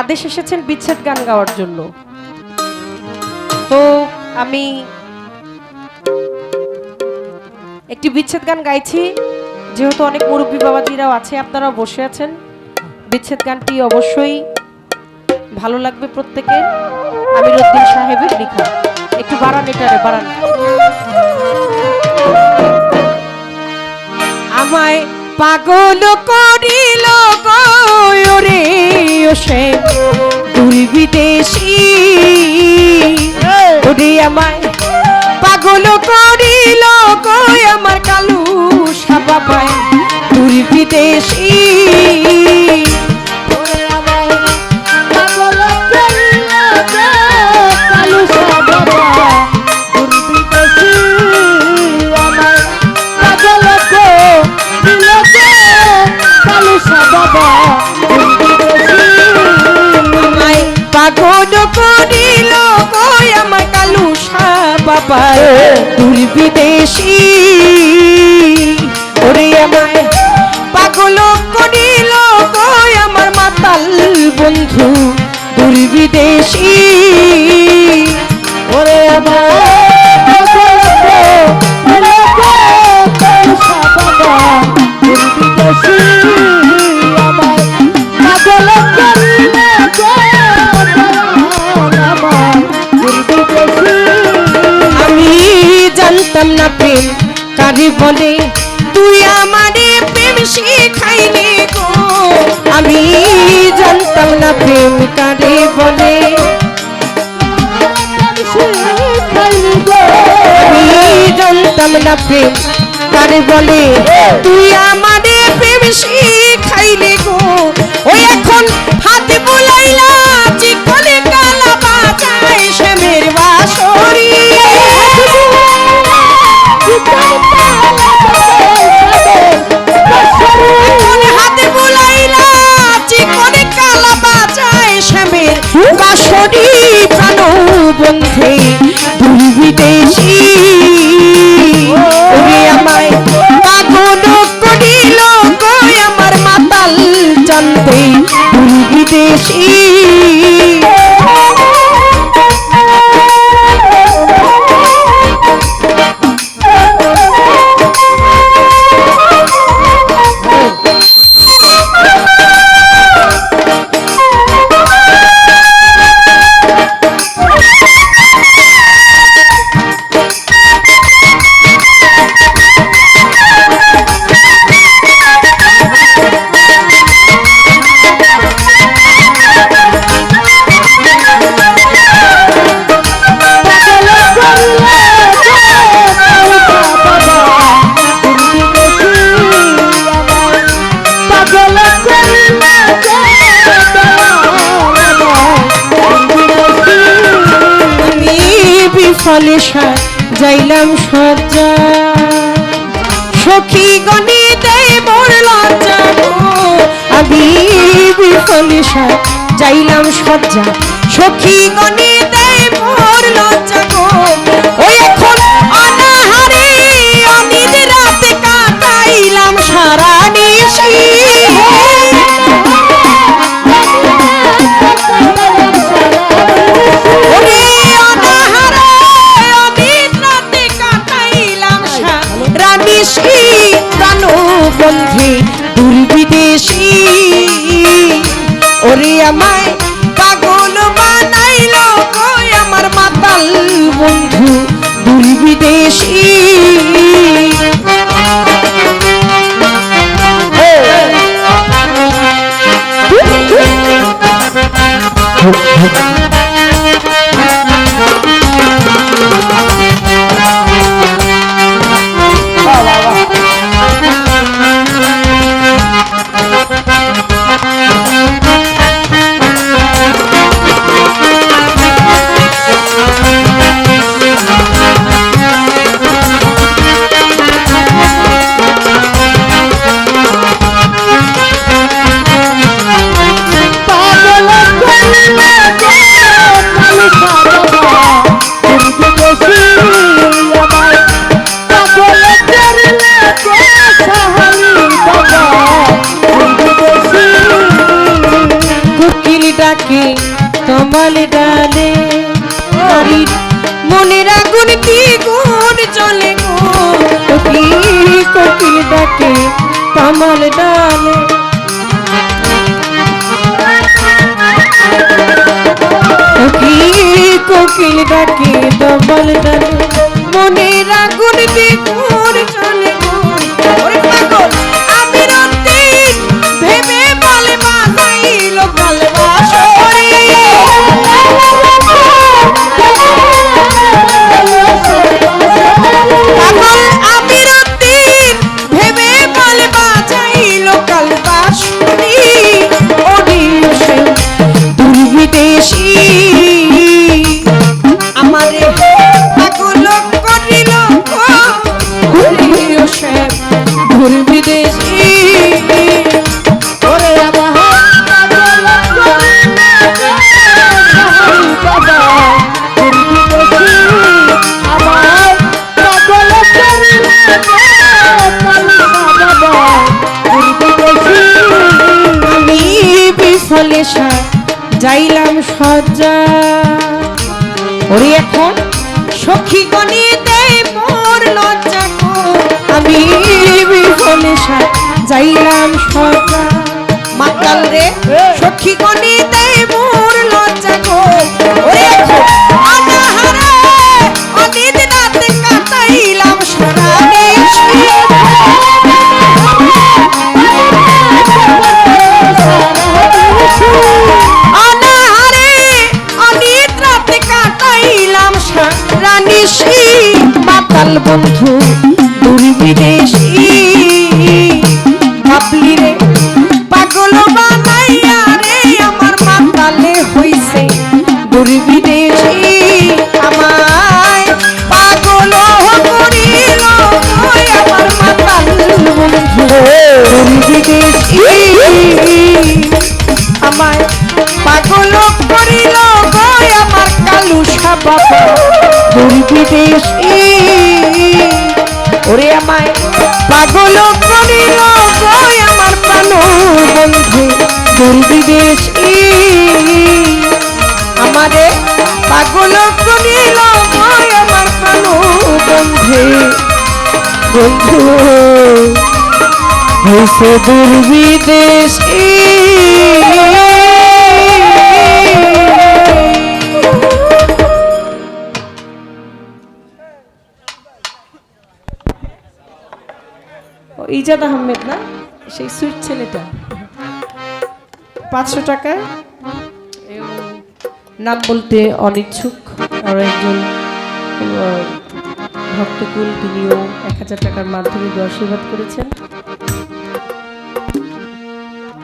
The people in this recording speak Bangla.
আদেশ এসেছেন বিচ্ছেদ গান গাওয়ার জন্য। তো আমি একটি বিচ্ছেদ গান গাইছি, যেহেতু অনেক মুরব্বী বাবাজিরাও আছে আপনারা বসে আছেন। বিচ্ছেদ গানটি অবশ্যই ভালো লাগবে প্রত্যেকের। আমির উদ্দিন সাহেবের লেখা। একটু বাড়ান এটারে বাড়ান। আমায় পাগল করিল গরে সে বিদেশি। ওরে আমায় পাগল করিল গয় আমায় পাগল করিল গয় আমার কালু সাবাবায় দুর্বিদেশী ওরে জানতাম না প্রেম তার বলে। তুই আমাদের প্রেম দুর্বিদেশী ওরে আমায় পাগল করিল আমার মাতাল জানতে। দুর্বিদেশী বিফলে যাইলাম সজ্জা সখী গণে দেয় মোর লজ্জা। আমি বিফলে যাইলাম সজ্জা সখী গণে দেয় মোর লজ্জা দ্বিগুণ দ্বিগুণ চলে গো? কোকিল কোকিল ডাকে কমল ডালে। কোকিল কোকিল ডাকে ডবল ডালে। মনে রাগুন দ্বিগুণ যাইলাম সজ্জা। ওরে এখন সখী গণি দেয় মোর লজ্জা আমি বিফলে যাইলাম সজ্জা। মাতাল রে, সখী গণি দেয় মোর লজ্জা গো ওরে বন্ধু দুর্বিদেশী ভাবলি রে করিল ওই আমার কালু বাবা। দুর্বিদেশী। পাগল করিল আমার প্রাণ বন্ধু। দুর্বিদেশী আমারে পাগল করিল আমার প্রাণ বন্ধু। বন্ধু ইজাদ আহমেদ না? সেই সুইট ছেলেটা। পাঁচশো টাকায় নাম বলতে অনিচ্ছুক। আর একজন ভক্তকুল, তিনিও এক হাজার টাকার মাধ্যমে আশীর্বাদ করেছেন।